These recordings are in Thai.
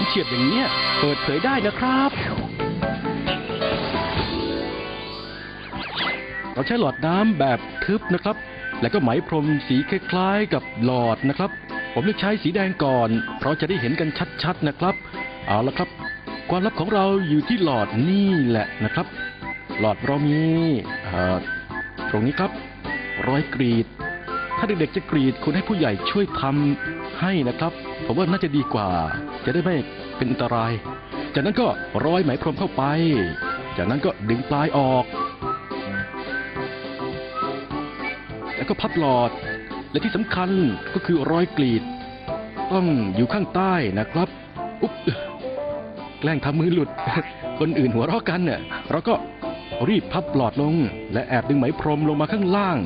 นเฉียบอย่างเนี้ยเปิดเผยได้นะครับ เราใช้หลอดน้ำแบบทึบนะครับ แล้วก็ไหมพรมสีคล้ายๆกับหลอดนะครับ ผมเลือกใช้สีแดงก่อน เพราะจะได้เห็นกันชัดๆนะครับ เอาละครับ ความลับของเราอยู่ที่หลอดนี่แหละนะครับ หลอดเรามีตรงนี้ครับรอยกรีด ถ้าเด็กๆจะกรีดคุณให้ผู้ใหญ่ช่วยทำให้นะครับผมว่าน่าจะดีกว่า จะได้ไม่เป็นอันตราย จากนั้นก็ร้อยไหมพรมเข้าไป จากนั้นก็ดึงปลายออก แล้วก็พับหลอด และที่สำคัญก็คือร้อยกรีด ต้องอยู่ข้างใต้นะครับอุ๊บแกล้งทำมือหลุด คนอื่นหัวเราะกันเนี่ยเราก็รีบพับหลอดลง และแอบดึงไหมพรมลงมาข้างล่าง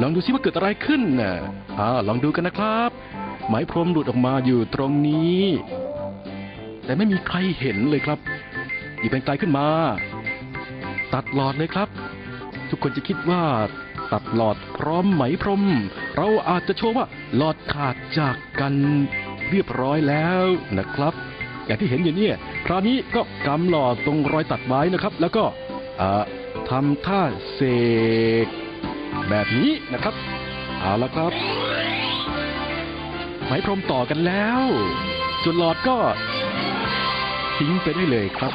ลองดูซิว่าเกิดอะไรขึ้นน่ะอ่าลองดูกันนะครับ ไหมพรมหลุดออกมาอยู่ตรงนี้ แต่ไม่มีใครเห็นเลยครับหยิบเป็นไกลขึ้นมา ตัดหลอดเลยครับ ทุกคนจะคิดว่าตัดหลอดพร้อมไหมพรม เราอาจจะโชว์ว่าหลอดขาดจากกันเรียบร้อยแล้วนะครับ อย่างที่เห็นอยู่เนี่ยคราวนี้ก็กำหลอดตรงรอยตัดไว้นะครับ แล้วก็ทำท่าเสก แบบนี้นะครับ เอาละครับ ไหมพรมต่อกันแล้ว ส่วนหลอดก็ทิ้งไปได้เลยครับ